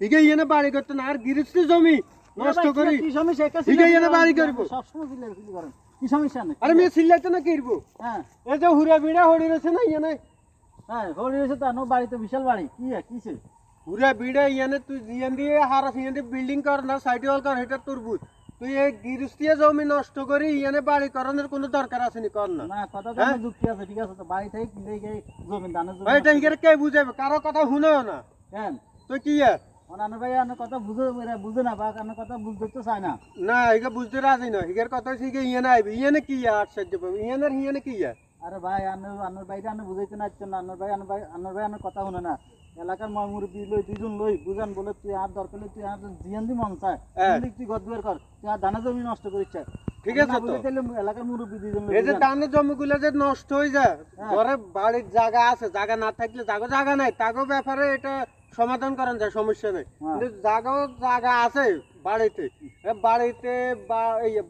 ইগে ইয়েনে বাড়ি করতে না আর গিরিস্তি জমি নষ্ট করি। কি সমস্যা? একটা বাড়ি করব। করেন। কি সমস্যা? আরে না কিরবো? হ্যাঁ। এই যে হুরা বিড়া হড়ি রয়েছে না ইয়েনে? হ্যাঁ হরি হয়েছে তো আমার বাড়ি তো বিশাল বাড়ি। কি কিছে হুরা বিড়া ইয়েনে তুই ইয়েন দিয়ে ইয়েন দিয়ে বিল্ডিং কর না সাইড ওয়াল কর এটা তোর বুঝ তুই এই গিরিস্তিয়ে জমি নষ্ট করি ইয়েনে বাড়ি করানোর কোনো দরকার আছে নি? কর না। না কথা তো হ্যাঁ? যুক্তি আছে ঠিক আছে তো বাড়ি থেকে কিনে গিয়ে জমি দানের জমি এটা কে বুঝাবে কারও কথা শুনেও না। কেন? তুই কি ইয়া? ভাই আমার কথা বুঝে বুঝে না বা আমার কথা বুঝতে তো চায় না। না বুঝতে রাজি না। হিগের কথা আইবে কি আশ্চর্য পাবে কি আরে ভাই বুঝাইতে না ইচ্ছে না। আন্নার ভাই আন্নার ভাই আন্নার ভাই আন্নার কথা শুনে না। এলাকার মুরব্বী লই দুইজন লই বুঝান বলে তুই আর দরকার তুই আর জিয়ান দি মন চায়। হ্যাঁ। তুই কর তুই আর দানা জমি নষ্ট করিস ঠিক আছে তো। এলাকার মুরব্বী দুইজন এই যে। ধানের জমিগুলো যে নষ্ট হয়ে যায় হ্যাঁ। ঘরে বাড়ির জায়গা আছে জায়গা না থাকলে জাগো জায়গা নাই। তাগো ব্যাপারে এটা সমাধান করেন যায় সমস্যা নেই হ্যাঁ। কিন্তু জাগাও জায়গা আছে বাড়িতে। বাড়িতে বা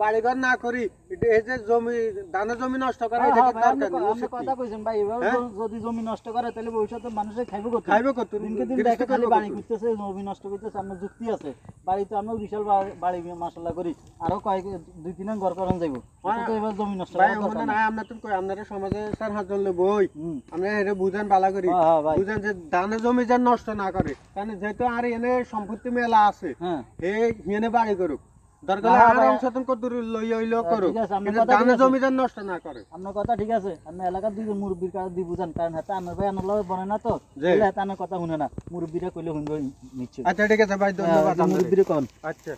বাড়িঘর না করি এই যে জমি ধানের জমি নষ্ট করা হ্যাঁ, কথা কইছেন ভাই হ্যাঁ? যদি জমি নষ্ট করে তাহলে ভবিষ্যতে মানুষে খাইবে কত? খাইবে কত? দিনকে দিন দেখে খালি বাড়ি করতেছে জমি নষ্ট করতেছে আমার যুক্তি আছে। বাড়িতে আমরা বিশাল বাড়ি মাসাল্লাহ করি। আরও কয়েক দুই তিন ঘর করন যাইব। হ্যাঁ। তো এবার জমি নষ্ট ভাই ওখানে নাই। নাই। আমরা তো কই আপনারা সমাজে স্যার হাত ধরলে বই হুম। আমরা এটা বুঝেন বালা করি। ভাই। বুঝেন যে ধানের জমি যেন নষ্ট না করে। কারণ যেহেতু আর এনে সম্পত্তি মেলা আছে এই হিয়েনে বাড়ি করুক। দরকার আর লই হইল করুক। কিন্তু নষ্ট না করে। আপনার কথা ঠিক আছে। আপনি এলাকার দুইজন মুরব্বীর কাছে দিয়ে বুঝান কারণ হাতে আনার ভাই আনার লগে বনে না তো। বলে হাতে কথা শুনে না। মুরব্বীরা কইলে শুনবে নিশ্চয় আচ্ছা ঠিক আছে ভাই ধন্যবাদ আচ্ছা।